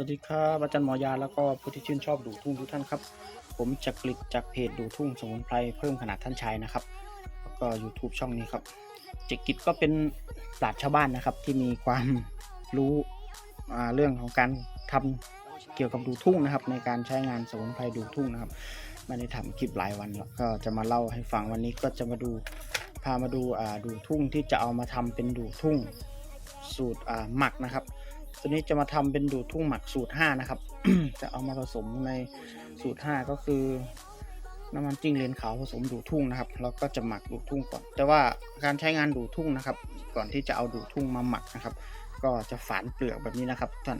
วัสดีครับอาจารย์หมอยาแล้วก็ผู้ที่ชื่นชอบดูทุ่งทุกท่านครับ ผมจักริดจากเพจดูทุ่งสมุนไพรเพิ่มขนาดท่านชายนะครับ แล้วก็ YouTube ช่องนี้ครับจักริดก็เป็นปราชญ์ชาวบ้านนะครับ ที่มีความรู้เรื่องของการทำเกี่ยวกับดูทุ่งนะครับ ในการใช้งานสมุนไพรดูทุ่งนะครับไม่ได้ทำคลิปหลายวันแล้วก็จะมาเล่าให้ฟังวันนี้ก็จะมาดูพามาดูดูทุ่งที่จะเอามาทำเป็นดูทุ่งสูตรหมักนะครับ ตัวนี้จะมาทำเป็นดูดทุ่งหมักสูตร5นะครับ จะเอามาผสมในสูตร5ก็คือน้ำมันจิ้งเลนขาวผสมดูดทุ่งนะครับแล้วก็จะหมักดูดทุ่งก่อน แต่ว่าการใช้งานดูดทุ่งนะครับ ก่อนที่จะเอาดูดทุ่งมาหมักนะครับ ก็จะฝานเปลือกแบบนี้นะครับท่าน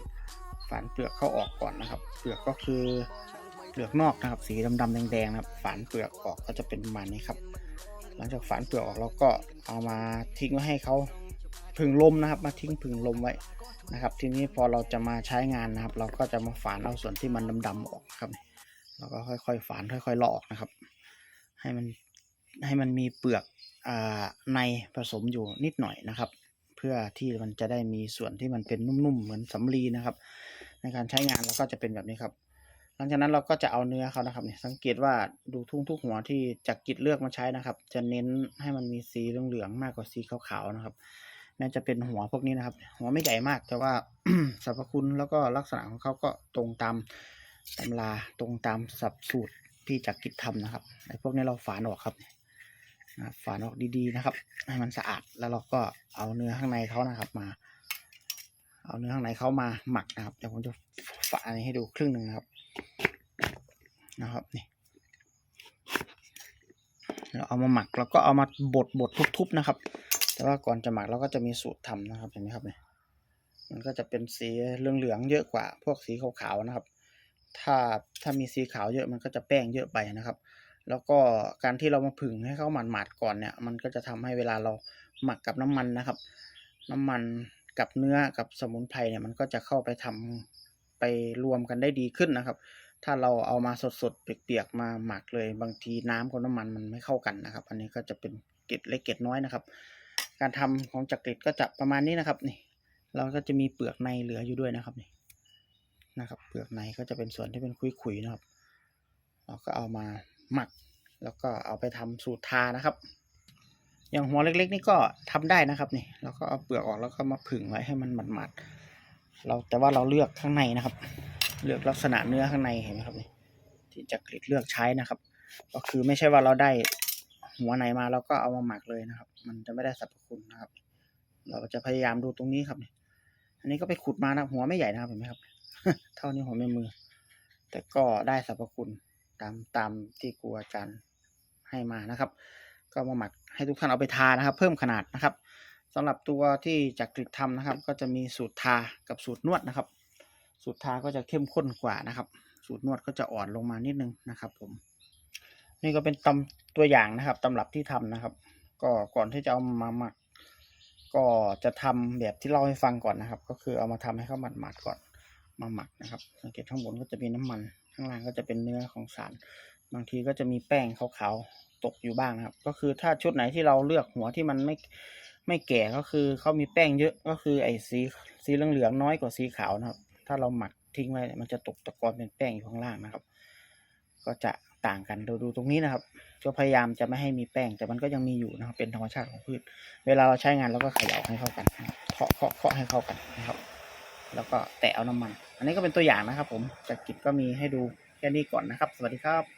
ฝานเปลือกเข้าออกก่อนนะครับ เปลือกก็คือเปลือกนอกนะครับ สีดำๆแดงๆนะครับฝานเปลือกออกก็จะเป็นประมาณนี้ครับ หลังจากฝานเปลือกออกแล้วก็เอามาทิ้งไว้ให้เขาผึ่งลมนะครับ มาทิ้งผึ่งลมไว้ นะครับ ทีนี้พอเราจะมาใช้งานนะครับ เราก็จะมาฝานเอาส่วนที่มันดำๆออกครับแล้วก็ค่อยๆฝานค่อยๆลออกนะครับ ให้มันให้มันมีเปลือกอในผสมอยู่นิดหน่อยนะครับ เพื่อที่มันจะได้มีส่วนที่มันเป็นนุ่มๆเหมือนสำลีนะครับ ในการใช้งานเราก็จะเป็นแบบนี้ครับ หลังจากนั้นเราก็จะเอาเนื้อเขานะครับเนี่ยสังเกตว่าดูทุ่งทุกหัวที่จักกิดเลือกมาใช้นะครับ จะเน้นให้มันมีสีเหลืองๆมากกว่าสีขาวๆนะครับ แม้จะเป็นหัวพวกนี้นะครับ หัวไม่ใหญ่มาก แต่ว่าสรรพคุณแล้วก็ลักษณะของเขาก็ตรงตามตำราตรงตามสับสูตรที่จักกิจทำนะครับไอ้พวกนี้เราฝานออกครับนะครับฝานออกดีๆนะครับ ให้มันสะอาดแล้วเราก็เอาเนื้อข้างในเขานะครับมา เอาเนื้อข้างในเขามาหมักนะครับเดี๋ยวผมจะฝานให้ดูครึ่งหนึ่งนะครับ นะครับนี่เราเอามาหมักแล้วก็เอามาบดบดทุบๆนะครับ แต่ว่าก่อนจะหมักเราก็จะมีสูตรทำนะครับเห็นไหมครับเนี่ยมันก็จะเป็นสีเหลืองๆเยอะกว่า พวกสีขาวๆนะครับ ถ้าถ้ามีสีขาวเยอะมันก็จะแป้งเยอะไปนะครับ แล้วก็การที่เรามาผึ่งให้เขาหมาดๆก่อนเนี่ย มันก็จะทำให้เวลาเราหมักกับน้ำมันนะครับ น้ำมันกับเนื้อกับสมุนไพรเนี่ยมันก็จะเข้าไปทำไปรวมกันได้ดีขึ้นนะครับ ถ้าเราเอามาสดๆเปียกๆมาหมักเลย บางทีน้ำกับน้ำมันมันไม่เข้ากันนะครับ อันนี้ก็จะเป็นเกล็ดเล็กเกล็ดน้อยนะครับ การทำของจักริดก็จะประมาณนี้นะครับนี่เราก็จะมีเปลือกในเหลืออยู่ด้วยนะครับนี่นะครับเปลือกในก็จะเป็นส่วนที่เป็นคุยๆนะครับ เราก็เอามาหมัก แล้วก็เอาไปทำสูตรทานะครับ อย่างหัวเล็กๆ นี่ก็ทำได้นะครับนี่เราก็เอาเปลือกออกแล้วก็มาผึ่งไว้ให้มันหมาดๆเราแต่ว่าเราเลือกข้างในนะครับ เลือกลักษณะเนื้อข้างในเห็นไหมครับนี่ที่จักริดเลือกใช้นะครับ ก็คือไม่ใช่ว่าเราได้ หัวไหนมาเราก็เอามาหมักเลยนะครับ มันจะไม่ได้สรรพคุณนะครับ เราจะพยายามดูตรงนี้ครับนี่อันนี้ก็ไปขุดมานะหัวไม่ใหญ่นะครับเห็นไหมครับ เท่านี้หัวแม่มือ แต่ก็ได้สรรพคุณตามตามที่ครูอาจารย์ให้มานะครับ ก็มาหมักให้ทุกท่านเอาไปทานะครับ เพิ่มขนาดนะครับสำหรับตัวที่จากกริดทำนะครับ ก็จะมีสูตรทากับสูตรนวดนะครับ สูตรทาก็จะเข้มข้นกว่านะครับ สูตรนวดก็จะอ่อนลงมานิดนึงนะครับ ผม นี่ก็เป็นตำตัวอย่างนะครับตำรับที่ทำนะครับ ก็ก่อนที่จะเอามาหมัก ก็จะทำแบบที่เล่าให้ฟังก่อนนะครับ ก็คือเอามาทำให้เขาหมาดๆก่อนมาหมักนะครับ สังเกตข้างบนก็จะมีน้ำมัน ข้างล่างก็จะเป็นเนื้อของสาร บางทีก็จะมีแป้งขาวๆตกอยู่บ้างนะครับ ก็คือถ้าชุดไหนที่เราเลือกหัวที่มันไม่ไม่แก่ก็คือเขามีแป้งเยอะก็คือไอ้สีสีเหลืองๆน้อยกว่าสีขาวนะครับ ถ้าเราหมักทิ้งไว้มันจะตกตะกอนเป็นแป้งอยู่ข้างล่างนะครับ ก็จะ ต่างกันเราดูตรงนี้นะครับ ก็พยายามจะไม่ให้มีแป้ง แต่มันก็ยังมีอยู่นะครับ เป็นธรรมชาติของพืช เวลาเราใช้งานเราก็เขย่าให้เข้ากันเคาะเคาะเคาะให้เข้ากันนะครับ แล้วก็แตะเอาน้ำมัน อันนี้ก็เป็นตัวอย่างนะครับ ผมจากกิจก็มีให้ดูแค่นี้ก่อนนะครับ สวัสดีครับ